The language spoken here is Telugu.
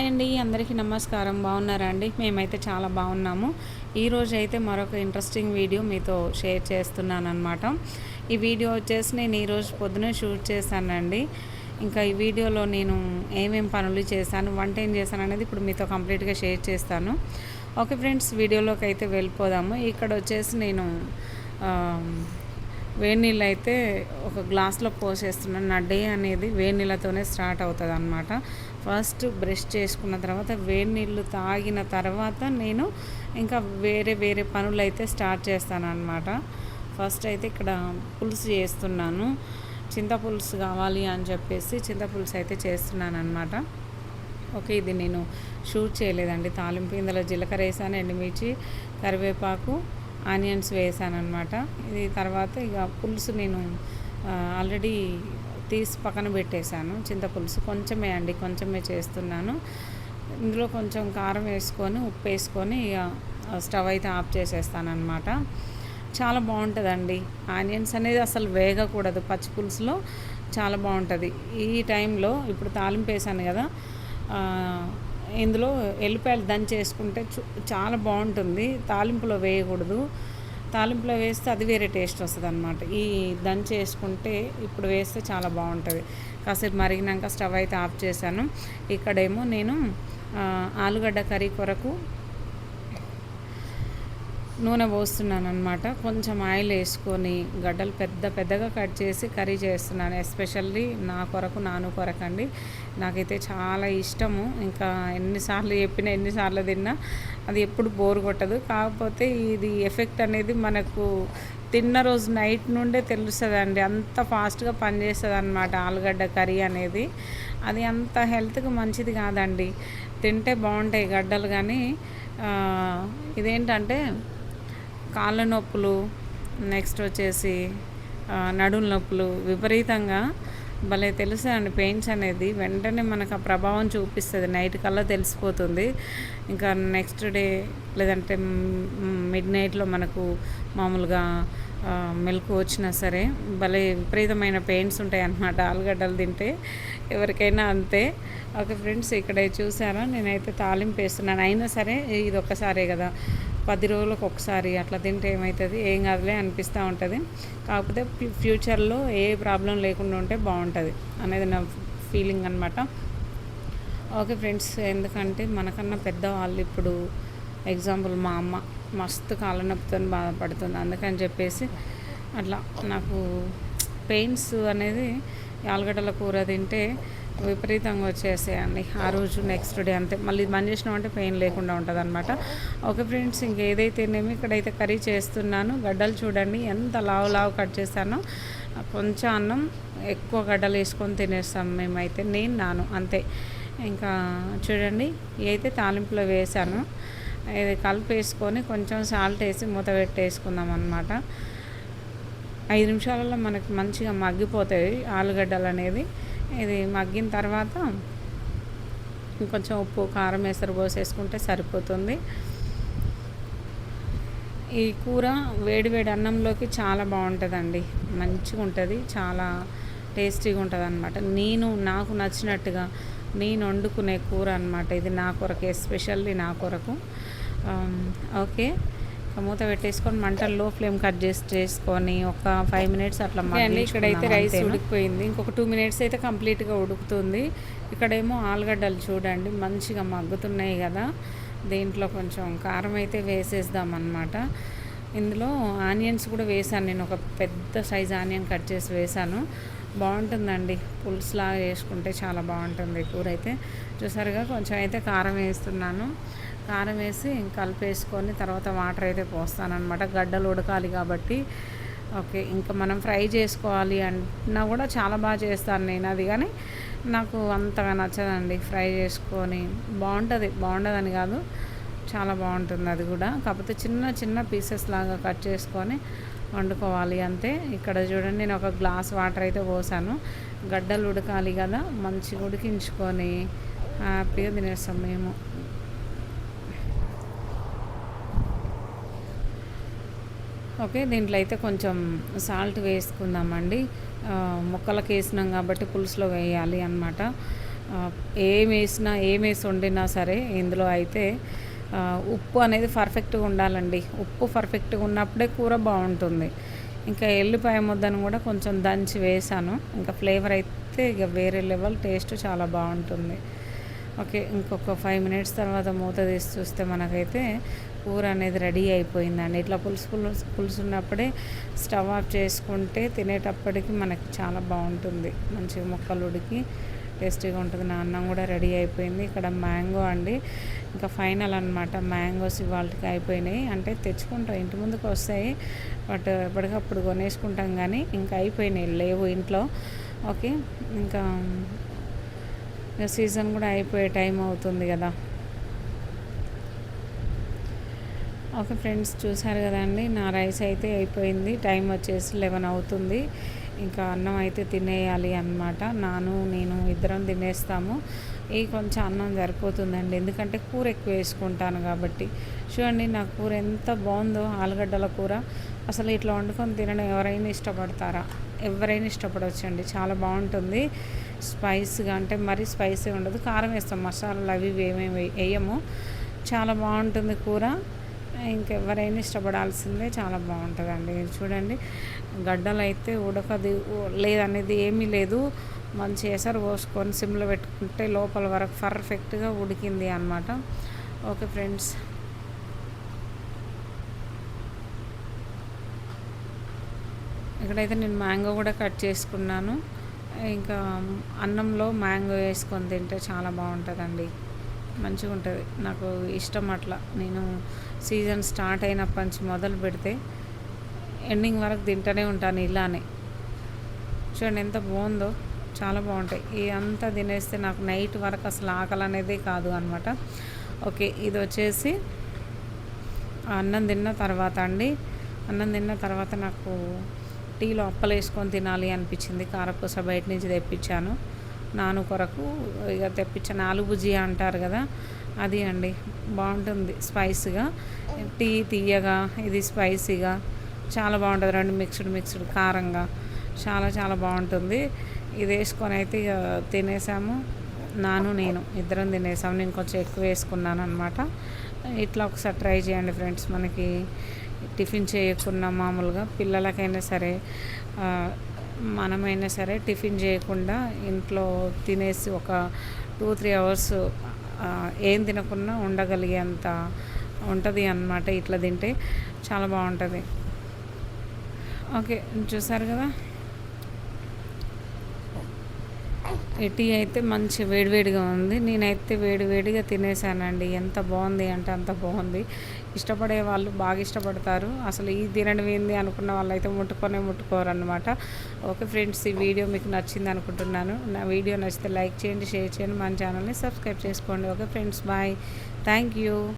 హాయ్ అండి అందరికీ నమస్కారం. బాగున్నారా అండి? మేమైతే చాలా బాగున్నాము. ఈరోజు అయితే మరొక ఇంట్రెస్టింగ్ వీడియో మీతో షేర్ చేస్తున్నాను అనమాట ఈ వీడియో వచ్చేసి నేను ఈరోజు పొద్దునే షూట్ చేశానండి. ఇంకా ఈ వీడియోలో నేను ఏమేం పనులు చేశాను వంట ఏం చేశాను అనేది ఇప్పుడు మీతో కంప్లీట్గా షేర్ చేస్తాను. ఓకే ఫ్రెండ్స్ వీడియోలోకి అయితే వెళ్ళిపోదాము. ఇక్కడ వచ్చేసి నేను వేడి నీళ్ళు అయితే ఒక గ్లాస్లో పోసేస్తున్నాను. నా డే అనేది వేడి నీళ్ళతోనే స్టార్ట్ అవుతుంది అనమాట ఫస్ట్ బ్రష్ చేసుకున్న తర్వాత వేడి నీళ్ళు తాగిన తర్వాత నేను ఇంకా వేరే వేరే పనులు అయితే స్టార్ట్ చేస్తాను అనమాట ఫస్ట్ అయితే ఇక్కడ పులుసు చేస్తున్నాను. చింతపులుసు కావాలి అని చెప్పేసి చింతపులుసు అయితే చేస్తున్నాను అనమాట ఓకే ఇది నేను షూట్ చేయలేదండి. తాలింపు ఇందులో జీలకర్ర వేసాను ఎండుమిర్చి కరివేపాకు ఆనియన్స్ వేసాను అనమాట ఇది తర్వాత ఇక పులుసు నేను ఆల్రెడీ తీసి పక్కన పెట్టేశాను. చింతపులుసు కొంచెమే అండి కొంచెమే చేస్తున్నాను. ఇందులో కొంచెం కారం వేసుకొని ఉప్పు వేసుకొని ఇక స్టవ్ అయితే ఆఫ్ చేసేస్తాను అనమాట చాలా బాగుంటుందండి. ఆనియన్స్ అనేది అసలు వేగకూడదు. పచ్చి పులుసులో చాలా బాగుంటుంది. ఈ టైంలో ఇప్పుడు తాలింపు వేసాను కదా ఇందులో ఎల్లిపాయలు దంచేసుకుంటే చు- చాలా బాగుంటుంది. తాలింపులో వేయకూడదు. తాలింపులో వేస్తే అది వేరే టేస్ట్ వస్తుంది అనమాట ఈ దంచి వేసుకుంటే ఇప్పుడు వేస్తే చాలా బాగుంటుంది. కాసేపు మరిగినాక స్టవ్ అయితే ఆఫ్ చేశాను. ఇక్కడేమో నేను ఆలుగడ్డ కర్రీ కొరకు నూనె పోస్తున్నాను అనమాట కొంచెం ఆయిల్ వేసుకొని గడ్డలు పెద్ద పెద్దగా కట్ చేసి కర్రీ చేస్తున్నాను. ఎస్పెషల్లీ నా కొరకు నాను కొరకండి. నాకైతే చాలా ఇష్టము. ఇంకా ఎన్నిసార్లు చెప్పినా ఎన్నిసార్లు తిన్నా అది ఎప్పుడు బోర్ కొట్టదు. కాకపోతే ఇది ఎఫెక్ట్ అనేది మనకు తిన్న రోజు నైట్ నుండే తెలుస్తుంది అండి అంత ఫాస్ట్గా పనిచేస్తుంది అనమాట ఆలుగడ్డ కర్రీ అనేది. అది అంత హెల్త్కి మంచిది కాదండి. తింటే బాగుంటాయి గడ్డలు కానీ ఇదేంటంటే కాళ్ళ నొప్పులు నెక్స్ట్ వచ్చేసి నడుము నొప్పులు విపరీతంగా భలే తెలుసా అండి పెయిన్స్ అనేది. వెంటనే మనకు ఆ ప్రభావం చూపిస్తుంది. నైట్ కల్లా తెలిసిపోతుంది. ఇంకా నెక్స్ట్ డే లేదంటే మిడ్ నైట్లో మనకు మామూలుగా ఆ, మెలకు వచ్చినా సరే భలే విపరీతమైన పెయిన్స్ ఉంటాయి అన్నమాట ఆలుగడ్డలు తింటే ఎవరికైనా అంతే. ఓకే ఫ్రెండ్స్ ఇక్కడ చూసారా? నేనైతే తాలింపు వేస్తున్నాను. అయినా సరే ఇది ఒక్కసారే కదా. పది రోజులకు ఒకసారి అట్లా తింటే ఏమవుతుంది ఏం కాదులే అనిపిస్తూ ఉంటుంది. కాకపోతే ఫ్యూచర్లో ఏ ప్రాబ్లం లేకుండా ఉంటే బాగుంటుంది అనేది నా ఫీలింగ్ అనమాట ఓకే ఫ్రెండ్స్ ఎందుకంటే మనకన్నా పెద్దవాళ్ళు ఇప్పుడు ఎగ్జాంపుల్ మా అమ్మ మస్తు కాళ్ళ నొప్పితో బాధపడుతుంది. అందుకని చెప్పేసి అట్లా నాకు పెయిన్స్ అనేది ఆలుగడ్డల కూర తింటే విపరీతంగా వచ్చేసేయండి. ఆ రోజు నెక్స్ట్ డే అంతే. మళ్ళీ బంద్ చేసినామంటే పెయిన్ లేకుండా ఉంటుంది అనమాట ఓకే ఫ్రెండ్స్ ఇంకేదైతేనేమి ఇక్కడైతే కర్రీ చేస్తున్నాను. గడ్డలు చూడండి ఎంత లావు లావు కట్ చేశానో. కొంచెం అన్నం ఎక్కువ గడ్డలు వేసుకొని తినేస్తాం మేమైతే. నేను నాను అంతే. ఇంకా చూడండి ఇవైతే తాలింపులో వేసాను ఇది కలిపేసుకొని కొంచెం సాల్ట్ వేసి మూత పెట్టేసుకుందాం అనమాట ఐదు నిమిషాలలో మనకి మంచిగా మగ్గిపోతాయి ఆలుగడ్డలు అనేది. ఇది మగ్గిన తర్వాత ఇంకొంచెం ఉప్పు కారం వేసరు పోసేసుకుంటే సరిపోతుంది. ఈ కూర వేడి వేడి అన్నంలోకి చాలా బాగుంటుందండి. మంచిగా ఉంటుంది చాలా టేస్టీగా ఉంటుంది అనమాట నేను నాకు నచ్చినట్టుగా నేను వండుకునే కూర అనమాట ఇది నా కొరకు ఎస్పెషల్లీ నా కొరకు. ఓకే. మూత పెట్టేసుకొని మంటలు లో ఫ్లేమ్ కట్ చేసి చేసుకొని ఒక ఫైవ్ మినిట్స్ అట్లా అండి ఇక్కడైతే రైస్ ఉడికిపోయింది. ఇంకొక టూ మినిట్స్ అయితే కంప్లీట్గా ఉడుకుతుంది. ఇక్కడేమో ఆలుగడ్డలు చూడండి మంచిగా మగ్గుతున్నాయి కదా. దీంట్లో కొంచెం కారం అయితే వేసేద్దాం అన్నమాట ఇందులో ఆనియన్స్ కూడా వేసాను. నేను ఒక పెద్ద సైజ్ ఆనియన్ కట్ చేసి వేసాను. బాగుంటుందండి. పులుసులాగా చేసుకుంటే చాలా బాగుంటుంది కూర అయితే చూసారుగా కొంచెం అయితే కారం వేస్తున్నాను. కారం వేసి కలిపేసుకొని తర్వాత వాటర్ అయితే పోస్తానమాట గడ్డలు ఉడకాలి కాబట్టి. ఓకే ఇంకా మనం ఫ్రై చేసుకోవాలి అంటున్నా కూడా చాలా బాగా చేస్తాను నేను అది. కానీ నాకు అంతగా నచ్చదండి ఫ్రై చేసుకొని. బాగుంటుంది బాగుండదని కాదు చాలా బాగుంటుంది అది కూడా. కాకపోతే చిన్న చిన్న పీసెస్ లాగా కట్ చేసుకొని వండుకోవాలి అంతే. ఇక్కడ చూడండి నేను ఒక గ్లాస్ వాటర్ అయితే పోసాను. గడ్డలు ఉడకాలి కదా మంచిగా ఉడికించుకొని హ్యాపీగా తినేస్తాం మేము. ఓకే దీంట్లో అయితే కొంచెం సాల్ట్ వేసుకుందామండి. ముక్కలకు వేసినాం కాబట్టి పులుసులో వేయాలి అన్నమాట. ఏం వేసినా ఏం వేసి వండినా సరే ఇందులో అయితే ఉప్పు అనేది పర్ఫెక్ట్గా ఉండాలండి. ఉప్పు పర్ఫెక్ట్గా ఉన్నప్పుడే కూర బాగుంటుంది. ఇంకా ఎల్లిపాయ ముద్దను కూడా కొంచెం దంచి వేసాను. ఇంకా ఫ్లేవర్ అయితే ఇక వేరే లెవెల్ టేస్ట్ చాలా బాగుంటుంది. ఓకే ఇంకొక ఫైవ్ మినిట్స్ తర్వాత మూత తీసి చూస్తే మనకైతే కూర అనేది రెడీ అయిపోయిందండి. ఇట్లా పులుసు పులుసు పులుసు ఉన్నప్పుడే స్టవ్ ఆఫ్ చేసుకుంటే తినేటప్పటికి మనకి చాలా బాగుంటుంది. మంచిగా ముక్కలు ఉడికి టేస్టీగా ఉంటుంది. నా అన్నం కూడా రెడీ అయిపోయింది. ఇక్కడ మ్యాంగో అండి. ఇంకా ఫైనల్ అనమాట మ్యాంగోస్ ఇవాళకి అయిపోయినాయి. అంటే తెచ్చుకుంటాం. ఇంటి ముందుకు వస్తాయి. బట్ ఎప్పటికప్పుడు కొనేసుకుంటాం కానీ ఇంకా అయిపోయినాయి. లేవు ఇంట్లో. ఓకే ఇంకా ఇంకా సీజన్ కూడా అయిపోయే టైం అవుతుంది కదా. ఓకే ఫ్రెండ్స్ చూసారు కదండి నా రైస్ అయితే అయిపోయింది. టైం వచ్చేసి లెవెన్ అవుతుంది. ఇంకా అన్నం అయితే తినేయాలి అన్నమాట. నాను నేను ఇద్దరం తినేస్తాము. ఈ కొంచెం అన్నం సరిపోతుందండి. ఎందుకంటే కూర ఎక్కువ వేసుకుంటాను కాబట్టి. చూడండి నా కూర ఎంత బాగుందో ఆలుగడ్డల కూర. అసలు ఇట్లా వండుకొని తినడం ఎవరైనా ఇష్టపడతారా? ఎవరైనా ఇష్టపడవచ్చండి చాలా బాగుంటుంది. స్పైస్గా అంటే మరీ స్పైసీ ఉండదు. కారం వేస్తాం. మసాలాలు అవి ఇవి ఏమేమి వేయము. చాలా బాగుంటుంది కూర. ఇంకెవరైనా ఇష్టపడాల్సిందే చాలా బాగుంటుందండి. చూడండి. గడ్డలు అయితే ఉడకది లేదనేది ఏమీ లేదు. మంచి ఎసరు పోసుకొని సిమ్లో పెట్టుకుంటే లోపల వరకు పర్ఫెక్ట్గా ఉడికింది అనమాట ఓకే ఫ్రెండ్స్. ఇక్కడైతే నేను మ్యాంగో కూడా కట్ చేసుకున్నాను. ఇంకా అన్నంలో మ్యాంగో వేసుకొని తింటే చాలా బాగుంటుందండి. మంచిగా ఉంటుంది. నాకు ఇష్టం అట్లా. నేను సీజన్ స్టార్ట్ అయినప్పటి నుంచి మొదలు పెడితే ఎండింగ్ వరకు తింటూనే ఉంటాను ఇలానే. చూడండి ఎంత బాగుందో. చాలా బాగుంటాయి. ఈ అంతా తినేస్తే నాకు నైట్ వరకు అసలు ఆకలి అనేది కాదు అనమాట ఓకే ఇది వచ్చేసి అన్నం తిన్న తర్వాత అండి. అన్నం తిన్న తర్వాత నాకు టీలో అప్పలు వేసుకొని తినాలి అనిపించింది. కారపూస బయట నుంచి తెప్పించాను. నాను కొరకు ఇక తెప్పించాను ఆలు భుజియా అంటారు కదా అది అండి. బాగుంటుంది స్పైసీగా. టీ తీయగా ఇది స్పైసీగా. చాలా బాగుంటుంది రెండు మిక్స్డ్ మిక్స్డ్ కారంగా. చాలా చాలా బాగుంటుంది. ఇది వేసుకొని అయితే ఇక తినేసాము. నాను నేను ఇద్దరం తినేసాము. నేను కొంచెం ఎక్కువ వేసుకున్నాను అనమాట ఇట్లా ఒకసారి ట్రై చేయండి ఫ్రెండ్స్ మనకి. టిఫిన్ చేయకుండా మామూలుగా పిల్లలకైనా సరే మనమైనా సరే టిఫిన్ చేయకుండా ఇంట్లో తినేసి ఒక టూ త్రీ అవర్స్ ఏం తినకుండా ఉండగలిగేంత ఉంటుంది అన్నమాట. ఇట్లా తింటే చాలా బాగుంటుంది. ఓకే చూసారు కదా? ఈ టీ అయితే మంచి వేడివేడిగా ఉంది. నేనైతే వేడివేడిగా తినేసానండి. ఎంత బాగుంది అంటే అంత బాగుంది. ఇష్టపడే వాళ్ళు బాగా ఇష్టపడతారు. అసలు ఈ తినడం ఏంది అనుకున్న వాళ్ళు అయితే ముట్టుకొనే ముట్టుకోరు అనమాట ఓకే ఫ్రెండ్స్ ఈ వీడియో మీకు నచ్చింది అనుకుంటున్నాను. నా వీడియో నచ్చితే లైక్ చేయండి షేర్ చేయండి. మన ఛానల్ని సబ్స్క్రైబ్ చేసుకోండి. Okay friends bye. Thank you.